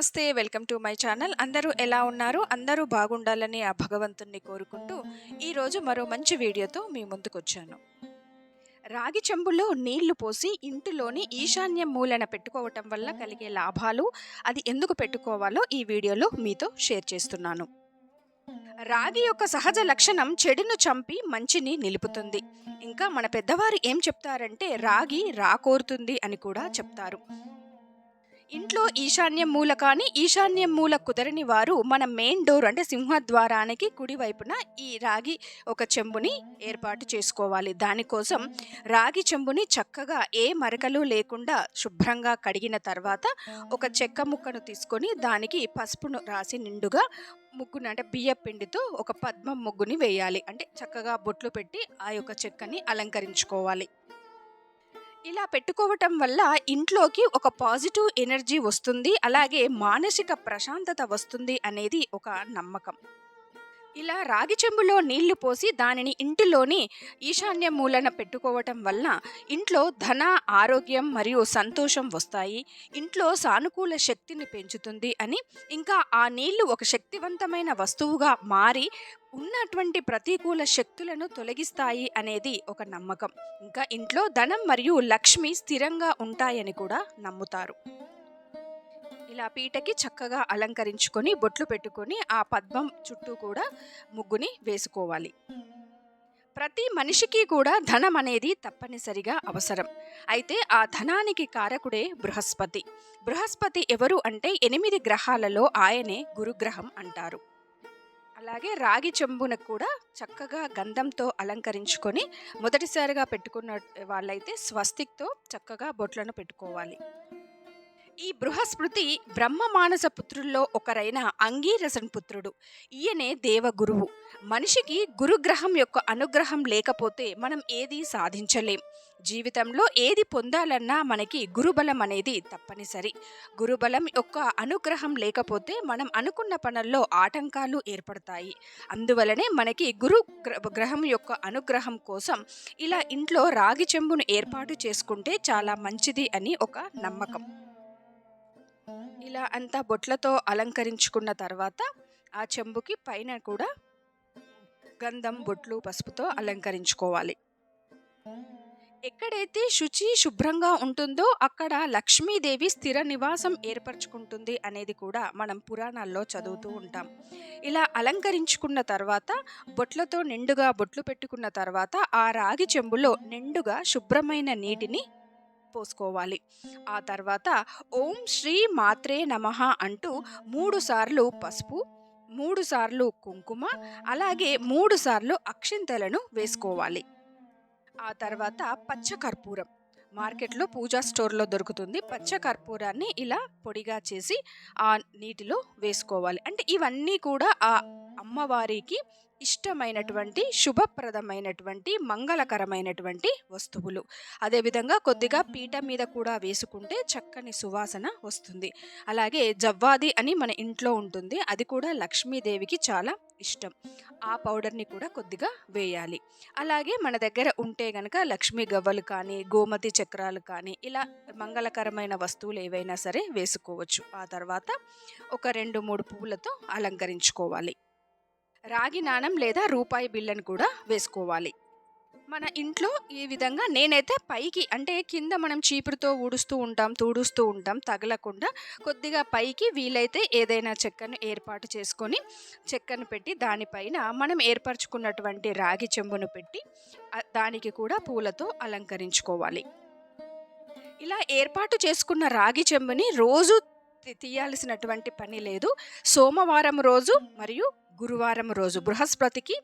Welcome to my channel. అందరూ ఎలా ఉన్నారు? అందరూ బాగుండాలని ఆ భగవంతుణ్ణి కోరుకుంటూ ఈరోజు మరో మంచి వీడియోతో మీ ముందుకొచ్చాను. రాగి చెంబులో నీళ్ళు పోసి ఇంటిలోని ఈశాన్య మూలన పెట్టుకోవటం వల్ల కలిగే లాభాలు అది ఎందుకు పెట్టుకోవాలో ఈ వీడియోలో మీతో షేర్ చేస్తున్నాను. రాగి యొక్క సహజ లక్షణం చెడును చంపి మంచిని నిలుపుతుంది. ఇంకా మన పెద్దవారు ఏం చెప్తారంటే రాగి రాకోరుతుంది అని కూడా చెప్తారు. ఇంట్లో ఈశాన్యం మూల కానీ ఈశాన్యం మూల కుదరని వారు మన మెయిన్ డోర్ అంటే సింహద్వారానికి కుడివైపున ఈ రాగి ఒక చెంబుని ఏర్పాటు చేసుకోవాలి. దానికోసం రాగి చెంబుని చక్కగా ఏ మరకలు లేకుండా శుభ్రంగా కడిగిన తర్వాత ఒక చెక్క ముక్కను తీసుకొని దానికి పసుపును రాసి నిండుగా ముగ్గుని అంటే బియ్య పిండితో ఒక పద్మం ముగ్గుని వేయాలి. అంటే చక్కగా బొట్లు పెట్టి ఆ యొక్క చెక్కని అలంకరించుకోవాలి. ఇలా పెట్టుకోవటం వల్ల ఇంట్లోకి ఒక పాజిటివ్ ఎనర్జీ వస్తుంది అలాగే మానసిక ప్రశాంతత వస్తుంది అనేది ఒక నమ్మకం. ఇలా రాగి చెంబులో నీళ్ళు పోసి దానిని ఇంటిలోని ఈశాన్య మూలన పెట్టుకోవటం వల్ల ఇంట్లో ధన ఆరోగ్యం మరియు సంతోషం వస్తాయి. ఇంట్లో సానుకూల శక్తిని పెంచుతుంది అని ఇంకా ఆ నీళ్ళు ఒక శక్తివంతమైన వస్తువుగా మారి ఉన్నటువంటి ప్రతికూల శక్తులను తొలగిస్తాయి అనేది ఒక నమ్మకం. ఇంకా ఇంట్లో ధనం మరియు లక్ష్మి స్థిరంగా ఉంటాయని కూడా నమ్ముతారు. ఇలా పీటకి చక్కగా అలంకరించుకొని బొట్లు పెట్టుకొని ఆ పద్మం చుట్టూ కూడా ముగ్గుని వేసుకోవాలి. ప్రతి మనిషికి కూడా ధనం అనేది తప్పనిసరిగా అవసరం. అయితే ఆ ధనానికి కారకుడే బృహస్పతి. బృహస్పతి ఎవరు అంటే ఎనిమిది గ్రహాలలో ఆయనే గురుగ్రహం అంటారు. అలాగే రాగి చెంబున కూడా చక్కగా గంధంతో అలంకరించుకొని మొదటిసారిగా పెట్టుకున్న వాళ్ళైతే స్వస్తిక్తో చక్కగా బొట్లను పెట్టుకోవాలి. ఈ బృహస్పృతి బ్రహ్మ మానస పుత్రుల్లో ఒకరైన అంగీరసన్ పుత్రుడు. ఈయనే దేవగురువు. మనిషికి గురుగ్రహం యొక్క అనుగ్రహం లేకపోతే మనం ఏది సాధించలేం. జీవితంలో ఏది పొందాలన్నా మనకి గురుబలం అనేది తప్పనిసరి. గురుబలం యొక్క అనుగ్రహం లేకపోతే మనం అనుకున్న పనుల్లో ఆటంకాలు ఏర్పడతాయి. అందువలనే మనకి గురు గ్రహం యొక్క అనుగ్రహం కోసం ఇలా ఇంట్లో రాగి చెంబును ఏర్పాటు చేసుకుంటే చాలా మంచిది అని ఒక నమ్మకం. ఇలా అంతా బొట్లతో అలంకరించుకున్న తర్వాత ఆ చెంబుకి పైన కూడా గంధం బొట్లు పసుపుతో అలంకరించుకోవాలి. ఎక్కడైతే శుచి శుభ్రంగా ఉంటుందో అక్కడ లక్ష్మీదేవి స్థిర నివాసం ఏర్పరచుకుంటుంది అనేది కూడా మనం పురాణాల్లో చదువుతూ ఉంటాం. ఇలా అలంకరించుకున్న తర్వాత బొట్లతో నిండుగా బొట్లు పెట్టుకున్న తర్వాత ఆ రాగి చెంబులో నిండుగా శుభ్రమైన నీటిని పోసుకోవాలి. ఆ తర్వాత ఓం శ్రీ మాత్రే నమ అంటూ మూడు సార్లు పసుపు మూడు సార్లు కుంకుమ అలాగే మూడు సార్లు అక్షింతలను వేసుకోవాలి. ఆ తర్వాత పచ్చకర్పూరం. మార్కెట్లో పూజా స్టోర్లో దొరుకుతుంది. పచ్చ కర్పూరాన్ని ఇలా పొడిగా చేసి ఆ నీటిలో వేసుకోవాలి. అంటే ఇవన్నీ కూడా ఆ అమ్మవారికి ఇష్టమైనటువంటి శుభప్రదమైనటువంటి మంగళకరమైనటువంటి వస్తువులు. అదేవిధంగా కొద్దిగా పీట మీద కూడా వేసుకుంటే చక్కని సువాసన వస్తుంది. అలాగే జవ్వాది అని మన ఇంట్లో ఉంటుంది. అది కూడా లక్ష్మీదేవికి చాలా ఇష్టం. ఆ పౌడర్ని కూడా కొద్దిగా వేయాలి. అలాగే మన దగ్గర ఉంటే గనక లక్ష్మీ గవ్వలు కానీ గోమతి చక్రాలు కానీ ఇలా మంగళకరమైన వస్తువులు ఏవైనా సరే వేసుకోవచ్చు. ఆ తర్వాత ఒక రెండు మూడు పువ్వులతో అలంకరించుకోవాలి. రాగి నాణం లేదా రూపాయి బిళ్ళను కూడా వేసుకోవాలి. మన ఇంట్లో ఈ విధంగా నేనైతే పైకి అంటే కింద మనం చీపురుతో ఊడుస్తూ ఉంటాం తూడుస్తూ ఉంటాం తగలకుండా కొద్దిగా పైకి వీలైతే ఏదైనా చెక్కను ఏర్పాటు చేసుకొని చెక్కను పెట్టి దానిపైన మనం ఏర్పరచుకున్నటువంటి రాగి చెంబును పెట్టి దానికి కూడా పూలతో అలంకరించుకోవాలి. ఇలా ఏర్పాటు చేసుకున్న రాగి చెంబుని రోజు తీయాల్సినటువంటి పని లేదు. సోమవారం రోజు మరియు గురువారం రోజు బృహస్పతికి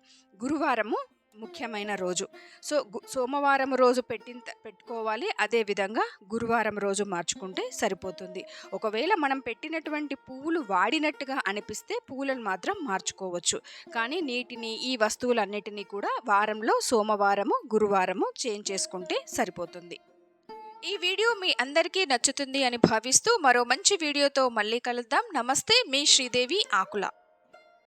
గురువారము ముఖ్యమైన రోజు. సో సోమవారం రోజు పెట్టిన పెట్టుకోవాలి. అదేవిధంగా గురువారం రోజు మార్చుకుంటే సరిపోతుంది. ఒకవేళ మనం పెట్టినటువంటి పువ్వులు వాడినట్టుగా అనిపిస్తే పువ్వులను మాత్రం మార్చుకోవచ్చు. కానీ నీటిని ఈ వస్తువులన్నిటినీ కూడా వారంలో సోమవారము గురువారము చేంజ్ చేసుకుంటే సరిపోతుంది. ఈ వీడియో మీ అందరికీ నచ్చుతుంది అని భావిస్తూ మరో మంచి వీడియోతో మళ్ళీ కలుద్దాం. నమస్తే మీ శ్రీదేవి ఆకుల.